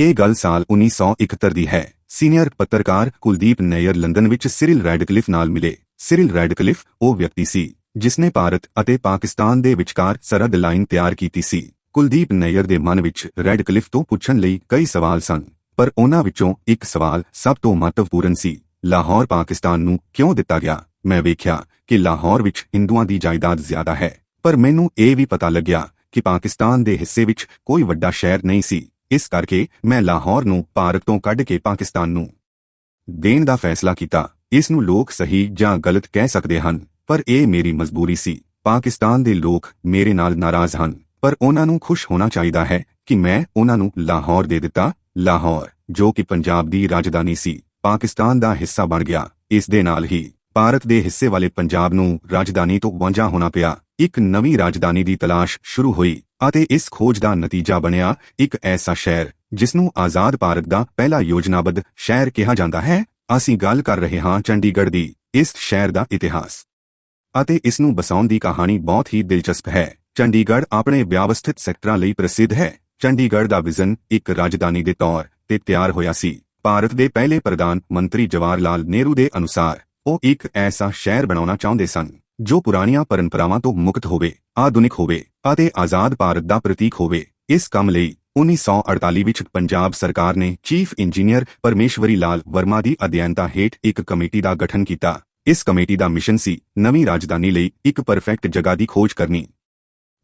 ਇਹ ਗੱਲ ਸਾਲ 1971 ਦੀ ਹੈ। ਸੀਨੀਅਰ ਪੱਤਰਕਾਰ ਕੁਲਦੀਪ ਨੈਯਰ ਲੰਡਨ ਵਿੱਚ ਸਿਰਿਲ ਰੈਡਕਲਿਫ ਨਾਲ ਮਿਲੇ। ਸਿਰਿਲ ਰੈਡਕਲਿਫ ਉਹ ਵਿਅਕਤੀ ਸੀ, ਜਿਸਨੇ ਭਾਰਤ ਅਤੇ ਪਾਕਿਸਤਾਨ ਦੇ ਵਿਚਕਾਰ ਸਰਹੱਦ ਲਾਈਨ ਤਿਆਰ ਕੀਤੀ ਸੀ। ਕੁਲਦੀਪ ਨੈਯਰ ਦੇ ਮਨ ਵਿੱਚ ਰੈਡਕਲਿਫ ਤੋਂ ਪੁੱਛਣ ਲਈ ਕਈ ਸਵਾਲ ਸਨ, ਪਰ ਉਹਨਾਂ ਵਿੱਚੋਂ ਇੱਕ ਸਵਾਲ ਸਭ ਤੋਂ ਮਹੱਤਵਪੂਰਨ ਸੀ, ਲਾਹੌਰ, ਪਾਕਿਸਤਾਨ ਨੂੰ ਕਿਉਂ ਦਿੱਤਾ ਗਿਆ? ਮੈਂ ਵੇਖਿਆ ਕਿ ਲਾਹੌਰ ਵਿੱਚ ਹਿੰਦੂਆਂ ਦੀ ਜਾਇਦਾਦ ਜ਼ਿਆਦਾ ਹੈ, ਪਰ ਮੈਨੂੰ ਇਹ ਵੀ ਪਤਾ ਲੱਗਿਆ ਕਿ ਪਾਕਿਸਤਾਨ ਦੇ ਹਿੱਸੇ ਵਿੱਚ ਕੋਈ ਵੱਡਾ ਸ਼ਹਿਰ ਨਹੀਂ ਸੀ। ਇਸ ਕਰਕੇ ਮੈਂ ਲਾਹੌਰ ਨੂੰ ਭਾਰਤ ਤੋਂ ਕੱਢ ਕੇ ਪਾਕਿਸਤਾਨ ਨੂੰ ਦੇਣ ਦਾ ਫੈਸਲਾ ਕੀਤਾ। ਇਸ ਨੂੰ ਲੋਕ ਸਹੀ ਜਾਂ ਗਲਤ ਕਹਿ ਸਕਦੇ ਹਨ, ਪਰ ਇਹ ਮੇਰੀ ਮਜਬੂਰੀ ਸੀ। ਪਾਕਿਸਤਾਨ ਦੇ ਲੋਕ ਮੇਰੇ ਨਾਲ ਨਾਰਾਜ਼ ਹਨ, ਪਰ ਉਹਨਾਂ ਨੂੰ ਖੁਸ਼ ਹੋਣਾ ਚਾਹੀਦਾ ਹੈ ਕਿ ਮੈਂ ਉਹਨਾਂ ਨੂੰ ਲਾਹੌਰ ਦੇ ਦਿੱਤਾ। ਲਾਹੌਰ, ਜੋ ਕਿ ਪੰਜਾਬ ਦੀ ਰਾਜਧਾਨੀ ਸੀ, ਪਾਕਿਸਤਾਨ ਦਾ ਹਿੱਸਾ ਬਣ ਗਿਆ। ਇਸ ਦੇ ਨਾਲ ਹੀ ਭਾਰਤ ਦੇ ਹਿੱਸੇ ਵਾਲੇ ਪੰਜਾਬ ਨੂੰ ਰਾਜਧਾਨੀ ਤੋਂ ਵਾਂਝਾ ਹੋਣਾ ਪਿਆ। ਇੱਕ ਨਵੀਂ ਰਾਜਧਾਨੀ ਦੀ ਤਲਾਸ਼ ਸ਼ੁਰੂ ਹੋਈ ਅਤੇ ਇਸ ਖੋਜ ਦਾ ਨਤੀਜਾ ਬਣਿਆ ਇੱਕ ਐਸਾ ਸ਼ਹਿਰ ਜਿਸ ਨੂੰ ਆਜ਼ਾਦ ਭਾਰਤ ਦਾ ਪਹਿਲਾ ਯੋਜਨਾਬੱਧ ਸ਼ਹਿਰ ਕਿਹਾ ਜਾਂਦਾ ਹੈ। ਅਸੀਂ ਗੱਲ ਕਰ ਰਹੇ ਹਾਂ ਚੰਡੀਗੜ੍ਹ ਦੀ, ਇਸ ਸ਼ਹਿਰ ਦਾ ਇਤਿਹਾਸ। ਅਤੇ ਇਸ ਨੂੰ ਬਸਾਉਣ ਦੀ ਕਹਾਣੀ ਬਹੁਤ ਹੀ ਦਿਲਚਸਪ ਹੈ। ਚੰਡੀਗੜ੍ਹ ਆਪਣੇ ਵਿਵਸਥਿਤ ਸੈਕਟਰਾਂ ਲਈ ਪ੍ਰਸਿੱਧ ਹੈ। ਚੰਡੀਗੜ੍ਹ ਦਾ ਵਿਜ਼ਨ ਇੱਕ ਰਾਜਧਾਨੀ ਦੇ ਤੌਰ ਤੇ ਤਿਆਰ ਹੋਇਆ ਸੀ। ਭਾਰਤ ਦੇ ਪਹਿਲੇ ਪ੍ਰਧਾਨ ਮੰਤਰੀ ਜਵਾਹਰ ਲਾਲ ਨਹਿਰੂ ਦੇ ਅਨੁਸਾਰ, ਉਹ ਇੱਕ ਐਸਾ ਸ਼ਹਿਰ ਬਣਾਉਣਾ ਚਾਹੁੰਦੇ ਸਨ। ਜੋ ਪੁਰਾਣੀਆਂ ਪਰੰਪਰਾਵਾਂ ਤੋਂ ਮੁਕਤ ਹੋਵੇ, ਆਧੁਨਿਕ ਹੋਵੇ ਅਤੇ ਆਜ਼ਾਦ ਭਾਰਤ ਦਾ ਪ੍ਰਤੀਕ ਹੋਵੇ, ਇਸ ਕੰਮ ਲਈ 1948 ਵਿੱਚ ਪੰਜਾਬ ਸਰਕਾਰ ਨੇ ਚੀਫ ਇੰਜੀਨੀਅਰ ਪਰਮੇਸ਼ਵਰੀ ਲਾਲ ਵਰਮਾ ਦੀ ਅਧਿਐਨਤਾ ਹੇਠ ਇੱਕ ਕਮੇਟੀ ਦਾ ਗਠਨ ਕੀਤਾ। ਇਸ ਕਮੇਟੀ ਦਾ ਮਿਸ਼ਨ ਸੀ ਨਵੀਂ ਰਾਜਧਾਨੀ ਲਈ ਇੱਕ ਪਰਫੈਕਟ ਜਗ੍ਹਾ ਦੀ ਖੋਜ ਕਰਨੀ।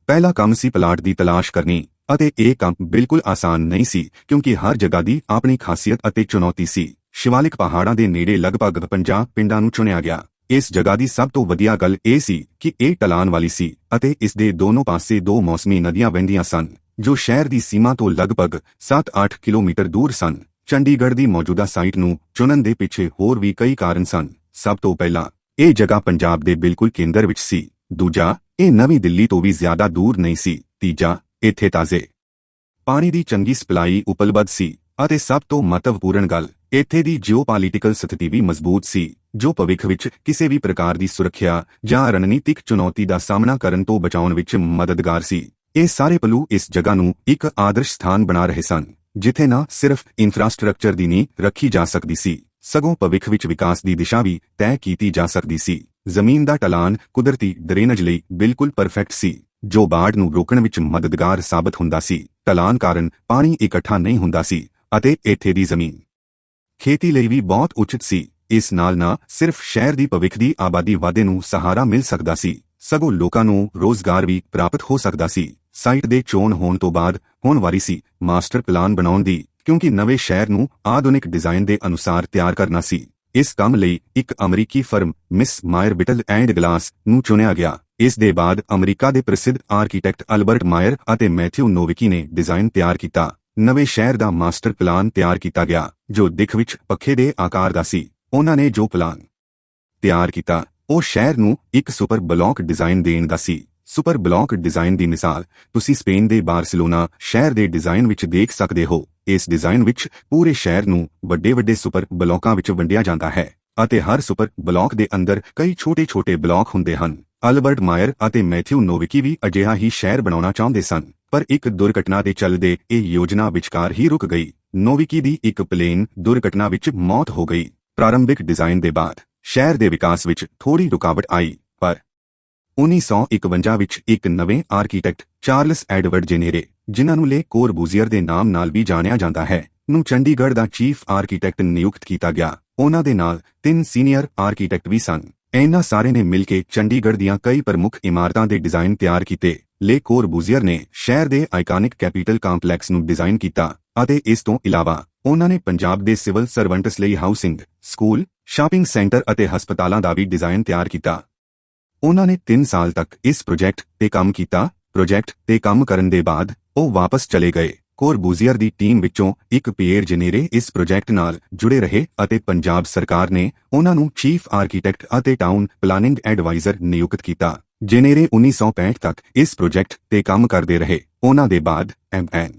ਪਹਿਲਾ ਕੰਮ ਸੀ ਪਲਾਟ ਦੀ ਤਲਾਸ਼ ਕਰਨੀ ਅਤੇ ਇਹ ਕੰਮ ਬਿਲਕੁਲ ਆਸਾਨ ਨਹੀਂ ਸੀ ਕਿਉਂਕਿ ਹਰ ਜਗ੍ਹਾ ਦੀ ਆਪਣੀ ਖਾਸੀਅਤ ਅਤੇ ਚੁਣੌਤੀ ਸੀ। ਸ਼ਿਵਾਲਿਕ ਪਹਾੜਾਂ ਦੇ ਨੇੜੇ ਲਗਭਗ 50 ਪਿੰਡਾਂ ਨੂੰ ਚੁਣਿਆ ਗਿਆ। ਇਸ ਜਗ੍ਹਾ ਦੀ ਸਭ ਤੋਂ ਵਧੀਆ ਗੱਲ ਇਹ ਸੀ ਕਿ ਇਹ ਟਲਾਨ ਵਾਲੀ ਸੀ ਅਤੇ ਇਸ ਦੇ ਦੋਨੋਂ ਪਾਸੇ ਦੋ ਮੌਸਮੀ ਨਦੀਆਂ ਵਹਿੰਦੀਆਂ ਸਨ, ਜੋ ਸ਼ਹਿਰ ਦੀ ਸੀਮਾ ਤੋਂ ਲਗਭਗ 7-8 ਕਿਲੋਮੀਟਰ ਦੂਰ ਸਨ। ਚੰਡੀਗੜ੍ਹ ਦੀ ਮੌਜੂਦਾ ਸਾਈਟ ਨੂੰ ਚੁਣਨ ਦੇ ਪਿੱਛੇ ਹੋਰ ਵੀ ਕਈ ਕਾਰਨ ਸਨ। ਸਭ ਤੋਂ ਪਹਿਲਾਂ, ਇਹ ਜਗ੍ਹਾ ਪੰਜਾਬ ਦੇ ਬਿਲਕੁਲ ਕੇਂਦਰ ਵਿੱਚ ਸੀ। ਦੂਜਾ, ਇਹ ਨਵੀਂ ਦਿੱਲੀ ਤੋਂ ਵੀ ਜ਼ਿਆਦਾ ਦੂਰ ਨਹੀਂ ਸੀ। ਤੀਜਾ, ਇੱਥੇ ਤਾਜ਼ੇ ਪਾਣੀ ਦੀ ਚੰਗੀ ਸਪਲਾਈ ਉਪਲਬਧ ਸੀ। ਅਤੇ ਸਭ ਤੋਂ ਮਹੱਤਵਪੂਰਨ ਗੱਲ, ਇੱਥੇ ਦੀ ਜੀਓਪੋਲਿਟੀਕਲ ਸਥਿਤੀ ਵੀ ਮਜ਼ਬੂਤ ਸੀ, ਜੋ ਭਵਿੱਖ ਵਿੱਚ ਕਿਸੇ ਵੀ ਪ੍ਰਕਾਰ ਦੀ ਸੁਰੱਖਿਆ ਜਾਂ ਰਣਨੀਤਿਕ ਚੁਣੌਤੀ ਦਾ ਸਾਹਮਣਾ ਕਰਨ ਤੋਂ ਬਚਾਉਣ ਵਿੱਚ ਮਦਦਗਾਰ ਸੀ। ਇਹ ਸਾਰੇ ਪਲੂ ਇਸ ਜਗ੍ਹਾ ਨੂੰ ਇੱਕ ਆਦਰਸ਼ ਸਥਾਨ ਬਣਾ ਰਹੇ ਸਨ, ਜਿੱਥੇ ਨਾ ਸਿਰਫ ਇਨਫਰਾਸਟ੍ਰਕਚਰ ਦੀ ਨੀਂਹ ਰੱਖੀ ਜਾ ਸਕਦੀ ਸੀ, ਸਗੋਂ ਭਵਿੱਖ ਵਿੱਚ ਵਿਕਾਸ ਦੀ ਦਿਸ਼ਾ ਵੀ ਤੈਅ ਕੀਤੀ ਜਾ ਸਕਦੀ ਸੀ। ਜ਼ਮੀਨ ਦਾ ਟਲਾਨ ਕੁਦਰਤੀ ਡਰੇਨੇਜ ਲਈ ਬਿਲਕੁਲ ਪਰਫੈਕਟ ਸੀ, ਜੋ ਬਾੜ ਨੂੰ ਰੋਕਣ ਵਿੱਚ ਮਦਦਗਾਰ ਸਾਬਤ ਹੁੰਦਾ ਸੀ। ਟਲਾਨ ਕਾਰਨ ਪਾਣੀ ਇਕੱਠਾ ਨਹੀਂ ਹੁੰਦਾ ਸੀ ਅਤੇ ਇੱਥੇ ਦੀ ਜ਼ਮੀਨ। ਖੇਤੀ ਲਈ ਵੀ ਬਹੁਤ ਉਚਿਤ ਸੀ। ਇਸ ਨਾਲ ਨਾ ਸਿਰਫ ਸ਼ਹਿਰ ਦੀ ਭਵਿੱਖ ਦੀ ਆਬਾਦੀ ਵਾਧੇ ਨੂੰ ਸਹਾਰਾ ਮਿਲ ਸਕਦਾ ਸੀ। ਸਗੋਂ ਲੋਕਾਂ ਨੂੰ ਰੋਜ਼ਗਾਰ ਵੀ ਪ੍ਰਾਪਤ ਹੋ ਸਕਦਾ ਸੀ। ਸਾਈਟ ਦੇ ਚੋਣ ਹੋਣ ਤੋਂ ਬਾਅਦ ਹੋਣ ਵਾਰੀ ਸੀ ਮਾਸਟਰ ਪਲਾਨ ਬਣਾਉਣ ਦੀ, ਕਿਉਂਕਿ ਨਵੇਂ ਸ਼ਹਿਰ ਨੂੰ ਆਧੁਨਿਕ ਡਿਜ਼ਾਈਨ ਦੇ ਅਨੁਸਾਰ ਤਿਆਰ ਕਰਨਾ ਸੀ। ਇਸ ਕੰਮ ਲਈ ਇੱਕ ਅਮਰੀਕੀ firm Miss Mayer Bittle and Glass ਨੂੰ ਚੁਣਿਆ ਗਿਆ। ਇਸ ਦੇ ਬਾਅਦ ਅਮਰੀਕਾ ਦੇ ਪ੍ਰਸਿੱਧ ਆਰਕੀਟੈਕਟ ਅਲਬਰਟ ਮਾਇਰ ਅਤੇ ਮੈਥਿਊ ਨੋਵਿਕੀ ਨੇ ਡਿਜ਼ਾਈਨ ਤਿਆਰ ਕੀਤਾ। ਨਵੇਂ ਸ਼ਹਿਰ ਦਾ ਮਾਸਟਰ ਪਲਾਨ ਤਿਆਰ ਕੀਤਾ ਗਿਆ, ਜੋ ਦਿੱਖ ਵਿੱਚ ਪੱਖੇ ਦੇ ਆਕਾਰ ਦਾ ਸੀ। ਉਹਨਾਂ ਨੇ ਜੋ ਪਲਾਨ ਤਿਆਰ ਕੀਤਾ, ਉਹ ਸ਼ਹਿਰ ਨੂੰ ਇੱਕ ਸੁਪਰ ਬਲੌਕ ਡਿਜ਼ਾਈਨ ਦੇਣ ਦਾ ਸੀ। ਸੁਪਰ ਬਲੌਕ ਡਿਜ਼ਾਈਨ ਦੀ ਮਿਸਾਲ, ਤੁਸੀਂ ਸਪੇਨ ਦੇ ਬਾਰਸੀਲੋਨਾ ਸ਼ਹਿਰ ਦੇ ਡਿਜ਼ਾਈਨ ਵਿੱਚ ਦੇਖ ਸਕਦੇ ਹੋ। ਇਸ ਡਿਜ਼ਾਈਨ ਵਿੱਚ ਪੂਰੇ ਸ਼ਹਿਰ ਨੂੰ ਵੱਡੇ-ਵੱਡੇ ਸੁਪਰ ਬਲੌਕਾਂ ਵਿੱਚ ਵੰਡਿਆ ਜਾਂਦਾ ਹੈ। ਅਤੇ ਹਰ ਸੁਪਰ ਬਲਾਕ ਦੇ ਅੰਦਰ ਕਈ ਛੋਟੇ-ਛੋਟੇ ਬਲਾਕ ਹੁੰਦੇ ਹਨ। ਅਲਬਰਟ ਮਾਇਰ ਅਤੇ ਮੈਥਿਊ ਨੋਵਿਕੀ ਵੀ ਅਜਿਹਾ ਹੀ ਸ਼ਹਿਰ ਬਣਾਉਣਾ ਚਾਹੁੰਦੇ ਸਨ, ਪਰ ਇੱਕ ਦੁਰਘਟਨਾ ਦੇ ਚੱਲਦੇ ਇਹ ਯੋਜਨਾ ਵਿਚਕਾਰ ਹੀ ਰੁਕ ਗਈ। ਨੋਵਿਕੀ ਦੀ ਇੱਕ ਪਲੇਨ ਦੁਰਘਟਨਾ ਵਿੱਚ ਮੌਤ ਹੋ ਗਈ। ਪ੍ਰਾਰੰਭਿਕ ਡਿਜ਼ਾਈਨ ਦੇ ਬਾਅਦ ਸ਼ਹਿਰ ਦੇ ਵਿਕਾਸ ਵਿੱਚ ਥੋੜੀ ਰੁਕਾਵਟ ਆਈ, ਪਰ 1951 ਵਿੱਚ ਇੱਕ ਨਵੇਂ ਆਰਕੀਟੈਕਟ ਚਾਰਲਸ ਐਡਵਰਡ ਜੇਨੇਰੇ, ਜਿਨ੍ਹਾਂ ਨੂੰ ਲੇ ਕੋਰਬੂਜ਼ੀਅਰ ਦੇ ਨਾਮ ਨਾਲ ਵੀ ਜਾਣਿਆ ਜਾਂਦਾ ਹੈ, ਨੂੰ ਚੰਡੀਗੜ੍ਹ ਦਾ ਚੀਫ ਆਰਕੀਟੈਕਟ ਨਿਯੁਕਤ ਕੀਤਾ ਗਿਆ। ਉਹਨਾਂ ਦੇ ਨਾਲ ਤਿੰਨ ਸੀਨੀਅਰ ਆਰਕੀਟੈਕਟ ਵੀ ਸਨ। ਇਹਨਾਂ ਸਾਰੇ ਨੇ ਮਿਲ ਕੇ ਚੰਡੀਗੜ੍ਹ ਦੀਆਂ ਕਈ ਪ੍ਰਮੁੱਖ ਇਮਾਰਤਾਂ ਦੇ ਡਿਜ਼ਾਈਨ ਤਿਆਰ ਕੀਤੇ। ਲੇ ਕੋਰਬੂਜ਼ੀਅਰ ਨੇ ਸ਼ਹਿਰ ਦੇ ਆਈਕਾਨਿਕ ਕੈਪੀਟਲ ਕੰਪਲੈਕਸ ਨੂੰ ਡਿਜ਼ਾਈਨ ਕੀਤਾ ਅਤੇ ਇਸ ਤੋਂ ਇਲਾਵਾ ਉਹਨਾਂ ਨੇ ਪੰਜਾਬ ਦੇ ਸਿਵਲ ਸਰਵੈਂਟਸ ਲਈ ਹਾਊਸਿੰਗ, ਸਕੂਲ, ਸ਼ਾਪਿੰਗ ਸੈਂਟਰ ਅਤੇ ਹਸਪਤਾਲਾਂ ਦਾ ਵੀ ਡਿਜ਼ਾਈਨ ਤਿਆਰ ਕੀਤਾ। ਉਹਨਾਂ ਨੇ 3 ਸਾਲ ਤੱਕ ਇਸ ਪ੍ਰੋਜੈਕਟ ਤੇ ਕੰਮ ਕੀਤਾ। ਪ੍ਰੋਜੈਕਟ ਤੇ ਕੰਮ ਕਰਨ ਦੇ ਬਾਅਦ ਉਹ ਵਾਪਸ ਚਲੇ ਗਏ। ਕੋਰਬੂਜ਼ੀਅਰ ਦੀ ਟੀਮ ਵਿੱਚੋਂ ਇੱਕ ਪੀਅਰ ਜਨੇਰੇ ਇਸ ਪ੍ਰੋਜੈਕਟ ਨਾਲ ਜੁੜੇ ਰਹੇ ਅਤੇ ਪੰਜਾਬ ਸਰਕਾਰ ਨੇ ਉਹਨਾਂ ਨੂੰ ਚੀਫ ਆਰਕੀਟੈਕਟ ਅਤੇ ਟਾਊਨ ਪਲਾਨਿੰਗ ਐਡਵਾਈਜ਼ਰ ਨਿਯੁਕਤ ਕੀਤਾ। ਜਨੇਰੇ 1965 ਤੱਕ ਇਸ ਪ੍ਰੋਜੈਕਟ ਤੇ ਕੰਮ ਕਰਦੇ ਰਹੇ। ਉਹਨਾਂ ਦੇ ਬਾਅਦ ਐਮਐਨ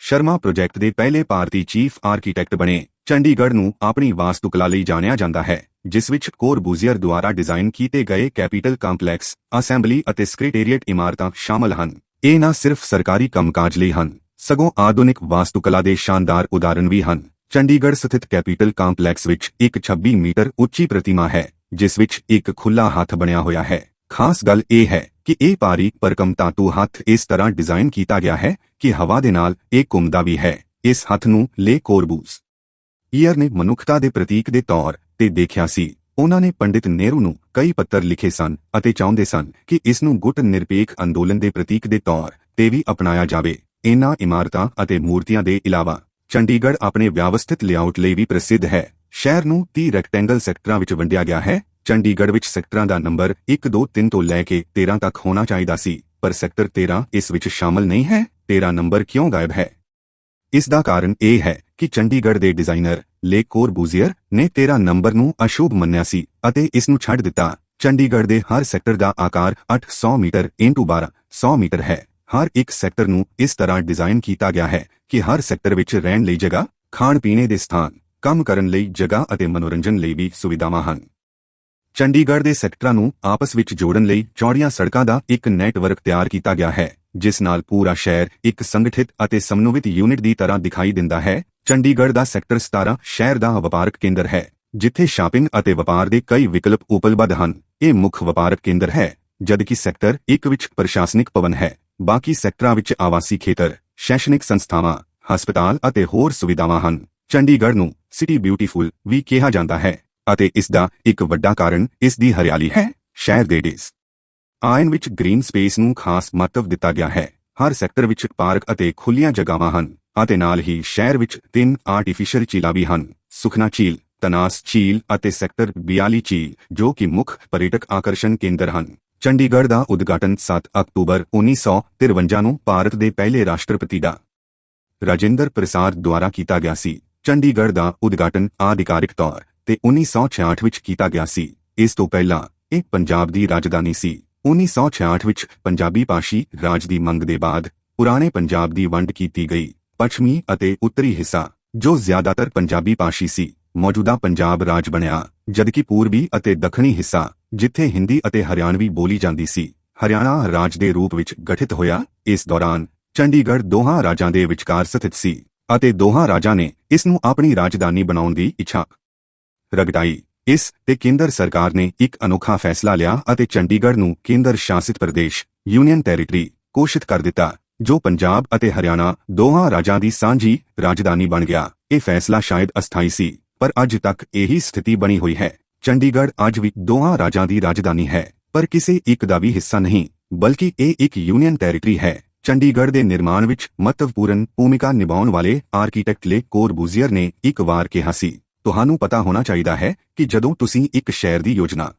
ਸ਼ਰਮਾ ਪ੍ਰੋਜੈਕਟ ਦੇ ਪਹਿਲੇ ਭਾਰਤੀ ਚੀਫ ਆਰਕੀਟੈਕਟ ਬਣੇ। ਚੰਡੀਗੜ੍ਹ ਨੂੰ ਆਪਣੀ ਵਾਸਤੁਕਲਾ ਲਈ ਜਾਣਿਆ ਜਾਂਦਾ ਹੈ, ਜਿਸ ਵਿੱਚ ਕੋਰਬੂਜ਼ੀਅਰ ਦੁਆਰਾ ਡਿਜ਼ਾਈਨ ਕੀਤੇ ਗਏ ਕੈਪੀਟਲ ਕੰਪਲੈਕਸ, ਅਸੈਂਬਲੀ ਅਤੇ ਸਕ੍ਰੇਟੇਰੀਏਟ ਇਮਾਰਤਾਂ ਸ਼ਾਮਲ ਹਨ। ਇਹ ਨਾ ਸਿਰਫ ਸਰਕਾਰੀ ਕੰਮਕਾਜ ਲਈ ਹਨ ਸਗੋਂ ਆਧੁਨਿਕ ਵਾਸਤੂਕਲਾ ਦੇ ਸ਼ਾਨਦਾਰ ਉਦਾਹਰਣ ਵੀ ਹਨ। ਚੰਡੀਗੜ੍ਹ ਸਥਿਤ ਕੈਪੀਟਲ ਕੰਪਲੈਕਸ ਵਿੱਚ ਇੱਕ 26 ਮੀਟਰ ਉੱਚੀ ਪ੍ਰਤਿਮਾ ਹੈ, ਜਿਸ ਵਿੱਚ ਇੱਕ ਖੁੱਲਾ ਹੱਥ ਬਣਿਆ ਹੋਇਆ ਹੈ। ਖਾਸ ਗੱਲ ਇਹ ਹੈ ਕਿ ਇਹ ਪਾਰੀ ਭਰਕਮ ਧਾਤੂ ਹੱਥ ਇਸ ਤਰ੍ਹਾਂ ਡਿਜ਼ਾਈਨ ਕੀਤਾ ਗਿਆ ਹੈ ਕਿ ਹਵਾ ਦੇ ਨਾਲ ਇਹ ਘੁੰਮਦਾ ਵੀ ਹੈ। ਇਸ ਹੱਥ ਨੂੰ ਲੇ ਕੋਰਬੂਸ ਈਅਰ ਨੇ ਮਨੁੱਖਤਾ ਦੇ ਪ੍ਰਤੀਕ ਦੇ ਤੌਰ ਤੇ ਦੇਖਿਆ ਸੀ। ਉਹਨਾਂ ਨੇ ਪੰਡਿਤ ਨਹਿਰੂ ਨੂੰ ਕਈ ਪੱਤਰ ਲਿਖੇ ਸਨ ਅਤੇ ਚਾਹੁੰਦੇ ਸਨ ਕਿ ਇਸ ਨੂੰ ਗੁੱਟ ਨਿਰਪੇਖ ਅੰਦੋਲਨ ਦੇ ਪ੍ਰਤੀਕ ਦੇ ਤੌਰ ਤੇ ਵੀ ਅਪਣਾਇਆ ਜਾਵੇ। ਇਨ੍ਹਾਂ ਇਮਾਰਤਾਂ ਅਤੇ ਮੂਰਤੀਆਂ ਦੇ ਇਲਾਵਾ ਚੰਡੀਗੜ੍ਹ ਆਪਣੇ ਵਿਵਸਥਿਤ ਲੇਆਊਟ ਲਈ ਵੀ ਪ੍ਰਸਿੱਧ ਹੈ। ਸ਼ਹਿਰ ਨੂੰ 30 ਰੈਕਟੈਂਗਲ ਸੈਕਟਰਾਂ ਵਿੱਚ ਵੰਡਿਆ ਗਿਆ ਹੈ। ਚੰਡੀਗੜ੍ਹ ਵਿੱਚ ਸੈਕਟਰਾਂ ਦਾ ਨੰਬਰ 1 2 3 ਤੋਂ ਲੈ ਕੇ 13 ਤੱਕ ਹੋਣਾ ਚਾਹੀਦਾ ਸੀ, ਪਰ ਸੈਕਟਰ 13 ਇਸ ਵਿੱਚ ਸ਼ਾਮਲ ਨਹੀਂ ਹੈ। 13 ਨੰਬਰ ਕਿਉਂ ਗਾਇਬ ਹੈ? ਇਸ ਦਾ ਕਾਰਨ ਇਹ ਹੈ ਕਿ ਚੰਡੀਗੜ੍ਹ ਦੇ ਡਿਜ਼ਾਈਨਰ ਲੇ ਕੋਰਬੂਜ਼ੀਅਰ ਨੇ 13 ਨੰਬਰ ਨੂੰ ਅਸ਼ੁਭ ਮੰਨਿਆ ਸੀ ਅਤੇ ਇਸ ਨੂੰ ਛੱਡ ਦਿੱਤਾ। ਚੰਡੀਗੜ੍ਹ ਦੇ ਹਰ ਸੈਕਟਰ ਦਾ ਆਕਾਰ 800 ਮੀਟਰ ਇਨਟੂ 1200 ਮੀਟਰ ਹੈ। ਹਰ ਇੱਕ ਸੈਕਟਰ ਨੂੰ ਇਸ ਤਰ੍ਹਾਂ ਡਿਜ਼ਾਈਨ ਕੀਤਾ ਗਿਆ ਹੈ ਕਿ ਹਰ ਸੈਕਟਰ ਵਿੱਚ ਰਹਿਣ ਲਈ ਜਗ੍ਹਾ, ਖਾਣ ਪੀਣੇ ਦੇ ਸਥਾਨ, ਕੰਮ ਕਰਨ ਲਈ ਜਗ੍ਹਾ ਅਤੇ ਮਨੋਰੰਜਨ ਲਈ ਵੀ ਸੁਵਿਧਾਵਾਂ ਹਨ। ਚੰਡੀਗੜ੍ਹ ਦੇ ਸੈਕਟਰਾਂ ਨੂੰ ਆਪਸ ਵਿੱਚ ਜੋੜਨ ਲਈ ਚੌੜੀਆਂ ਸੜਕਾਂ ਦਾ ਇੱਕ ਨੈਟਵਰਕ ਤਿਆਰ ਕੀਤਾ ਗਿਆ ਹੈ, ਜਿਸ ਨਾਲ ਪੂਰਾ ਸ਼ਹਿਰ ਇੱਕ ਸੰਗਠਿਤ ਅਤੇ ਸਮਨੁਵਿਤ ਯੂਨਿਟ ਦੀ ਤਰ੍ਹਾਂ ਦਿਖਾਈ ਦਿੰਦਾ ਹੈ। ਚੰਡੀਗੜ੍ਹ ਦਾ ਸੈਕਟਰ 17 ਸ਼ਹਿਰ ਦਾ ਵਪਾਰਕ ਕੇਂਦਰ ਹੈ, ਜਿੱਥੇ ਸ਼ਾਪਿੰਗ ਅਤੇ ਵਪਾਰ ਦੇ ਕਈ ਵਿਕਲਪ ਉਪਲਬਧ ਹਨ। ਇਹ ਮੁੱਖ ਵਪਾਰਕ ਕੇਂਦਰ ਹੈ, ਜਦਕਿ ਸੈਕਟਰ 1 ਵਿੱਚ ਪ੍ਰਸ਼ਾਸਨਿਕ ਭਵਨ ਹੈ। ਬਾਕੀ ਸੈਕਟਰਾਂ ਵਿੱਚ ਆਵਾਸੀ ਖੇਤਰ, ਸ਼ੈਸ਼ਨਿਕ ਸੰਸਥਾਵਾਂ, ਹਸਪਤਾਲ ਅਤੇ ਹੋਰ ਸੁਵਿਧਾਵਾਂ ਹਨ। ਚੰਡੀਗੜ੍ਹ ਨੂੰ ਸਿਟੀ ਬਿਊਟੀਫੁਲ ਵੀ ਕਿਹਾ ਜਾਂਦਾ ਹੈ ਅਤੇ ਇਸ ਦਾ ਇੱਕ ਵੱਡਾ ਕਾਰਨ ਇਸ ਦੀ ਹਰਿਆਲੀ ਹੈ, ਸ਼ਹਿਰ ਦੇ ਡਿਸ। ਆਇਨ ਵਿੱਚ ਗ੍ਰੀਨ ਸਪੇਸ ਨੂੰ ਖਾਸ ਮਹੱਤਵ ਦਿੱਤਾ ਗਿਆ ਹੈ। ਹਰ ਸੈਕਟਰ ਵਿੱਚ ਪਾਰਕ ਅਤੇ ਖੁੱਲੀਆਂ ਜਗ੍ਹਾਵਾਂ ਹਨ ਅਤੇ ਨਾਲ ਹੀ ਸ਼ਹਿਰ ਵਿੱਚ ਤਿੰਨ ਆਰਟੀਫੀਸ਼ੀਅਲ ਝੀਲਾਂ ਵੀ ਹਨ। ਸੁਖਨਾ ਝੀਲ, ਤਨਾਸ ਝੀਲ ਅਤੇ ਸੈਕਟਰ 42 ਝੀਲ ਜੋ ਕਿ ਮੁੱਖ ਪਰਯਟਕ ਆਕਰਸ਼ਣ ਕੇਂਦਰ ਹਨ। ਚੰਡੀਗੜ੍ਹ ਦਾ ਉਦਘਾਟਨ 7 ਅਕਤੂਬਰ 1953 ਨੂੰ ਭਾਰਤ ਦੇ ਪਹਿਲੇ ਰਾਸ਼ਟਰਪਤੀ ਦਾ ਰਾਜਿੰਦਰ ਪ੍ਰਸਾਦ ਦੁਆਰਾ ਕੀਤਾ ਗਿਆ ਸੀ। ਚੰਡੀਗੜ੍ਹ ਦਾ ਉਦਘਾਟਨ ਆਧਿਕਾਰਿਕ ਤੌਰ ਤੇ 1966 ਵਿੱਚ ਕੀਤਾ ਗਿਆ ਸੀ। ਇਸ ਤੋਂ ਪਹਿਲਾਂ ਇਹ ਪੰਜਾਬ ਦੀ ਰਾਜਧਾਨੀ ਸੀ। 1966 ਵਿੱਚ ਪੰਜਾਬੀ ਭਾਸ਼ੀ ਰਾਜ ਦੀ ਮੰਗ ਦੇ ਬਾਅਦ ਪੁਰਾਣੇ ਪੰਜਾਬ ਦੀ ਵੰਡ ਕੀਤੀ ਗਈ। ਪੱਛਮੀ ਅਤੇ ਉੱਤਰੀ ਹਿੱਸਾ, ਜੋ ਜ਼ਿਆਦਾਤਰ ਪੰਜਾਬੀ ਭਾਸ਼ੀ ਸੀ, ਮੌਜੂਦਾ ਪੰਜਾਬ ਰਾਜ ਬਣਿਆ, ਜਦਕਿ ਪੂਰਬੀ ਅਤੇ ਦੱਖਣੀ ਹਿੱਸਾ ਜਿੱਥੇ ਹਿੰਦੀ ਅਤੇ ਹਰਿਆਣਵੀ ਬੋਲੀ ਜਾਂਦੀ ਸੀ, ਹਰਿਆਣਾ ਰਾਜ ਦੇ ਰੂਪ ਵਿੱਚ ਗਠਿਤ ਹੋਇਆ। ਇਸ ਦੌਰਾਨ ਚੰਡੀਗੜ੍ਹ ਦੋਹਾਂ ਰਾਜਾਂ ਦੇ ਵਿਚਕਾਰ ਸਥਿਤ ਸੀ ਅਤੇ ਦੋਹਾਂ ਰਾਜਾਂ ਨੇ ਇਸ ਨੂੰ ਆਪਣੀ ਰਾਜਧਾਨੀ ਬਣਾਉਣ ਦੀ ਇੱਛਾ ਰਗੜਾਈ। ਇਸ ਤੇ ਕੇਂਦਰ ਸਰਕਾਰ ਨੇ ਇੱਕ ਅਨੋਖਾ ਫੈਸਲਾ ਲਿਆ ਅਤੇ ਚੰਡੀਗੜ੍ਹ ਨੂੰ ਕੇਂਦਰ ਸ਼ਾਸਿਤ ਪ੍ਰਦੇਸ਼, ਯੂਨੀਅਨ ਟੈਰੀਟਰੀ ਘੋਸ਼ਿਤ ਕਰ ਦਿੱਤਾ, ਜੋ ਪੰਜਾਬ ਅਤੇ ਹਰਿਆਣਾ ਦੋਹਾਂ ਰਾਜਾਂ ਦੀ ਸਾਂਝੀ ਰਾਜਧਾਨੀ ਬਣ ਗਿਆ। ਇਹ ਫੈਸਲਾ ਸ਼ਾਇਦ ਅਸਥਾਈ ਸੀ, ਪਰ ਅੱਜ ਤੱਕ ਇਹੀ ਸਥਿਤੀ ਬਣੀ ਹੋਈ ਹੈ। ਚੰਡੀਗੜ੍ਹ ਅੱਜ ਵੀ ਦੋਹਾਂ ਰਾਜਾਂ ਦੀ ਰਾਜਧਾਨੀ ਹੈ, ਪਰ ਕਿਸੇ ਇੱਕ ਦਾ ਵੀ ਹਿੱਸਾ ਨਹੀਂ, ਬਲਕਿ ਇਹ ਇੱਕ ਯੂਨੀਅਨ ਟੈਰੀਟਰੀ ਹੈ। ਚੰਡੀਗੜ੍ਹ ਦੇ ਨਿਰਮਾਣ ਵਿੱਚ ਮਹੱਤਵਪੂਰਨ ਭੂਮਿਕਾ ਨਿਭਾਉਣ ਵਾਲੇ ਆਰਕੀਟੈਕਟ ਲੇ ਕੋਰਬੂਜ਼ੀਅਰ ਨੇ ਇੱਕ ਵਾਰ ਕਿਹਾ ਸੀ, ਤੁਹਾਨੂੰ ਪਤਾ ਹੋਣਾ ਚਾਹੀਦਾ ਹੈ ਕਿ ਜਦੋਂ ਤੁਸੀਂ ਇੱਕ ਸ਼ਹਿਰ ਦੀ ਯੋਜਨਾ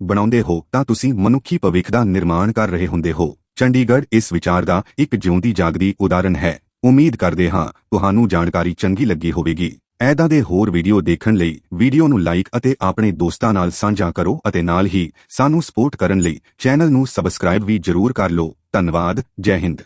ਬਣਾਉਂਦੇ ਹੋ, ਤਾਂ ਤੁਸੀਂ ਮਨੁੱਖੀ ਭਵਿੱਖ ਦਾ ਨਿਰਮਾਣ ਕਰ ਰਹੇ ਹੁੰਦੇ ਹੋ। ਚੰਡੀਗੜ੍ਹ ਇਸ ਵਿਚਾਰ ਦਾ ਇੱਕ ਜਿਉਂਦੀ ਜਾਗਦੀ ਉਦਾਹਰਣ ਹੈ। ਉਮੀਦ ਕਰਦੇ ਹਾਂ, ਤੁਹਾਨੂੰ ਜਾਣਕਾਰੀ ਚੰਗੀ ਲੱਗੀ ਹੋਵੇਗੀ। ਐਦਾਂ ਦੇ ਹੋਰ ਵੀਡੀਓ ਦੇਖਣ ਲਈ ਵੀਡੀਓ ਨੂੰ ਲਾਈਕ ਅਤੇ ਆਪਣੇ ਦੋਸਤਾਂ ਨਾਲ ਸਾਂਝਾ ਕਰੋ ਅਤੇ ਨਾਲ ਹੀ ਸਾਨੂੰ ਸਪੋਰਟ ਕਰਨ ਲਈ ਚੈਨਲ ਨੂੰ ਸਬਸਕ੍ਰਾਈਬ ਵੀ ਜ਼ਰੂਰ ਕਰ ਲਓ। ਧੰਨਵਾਦ। ਜੈ ਹਿੰਦ।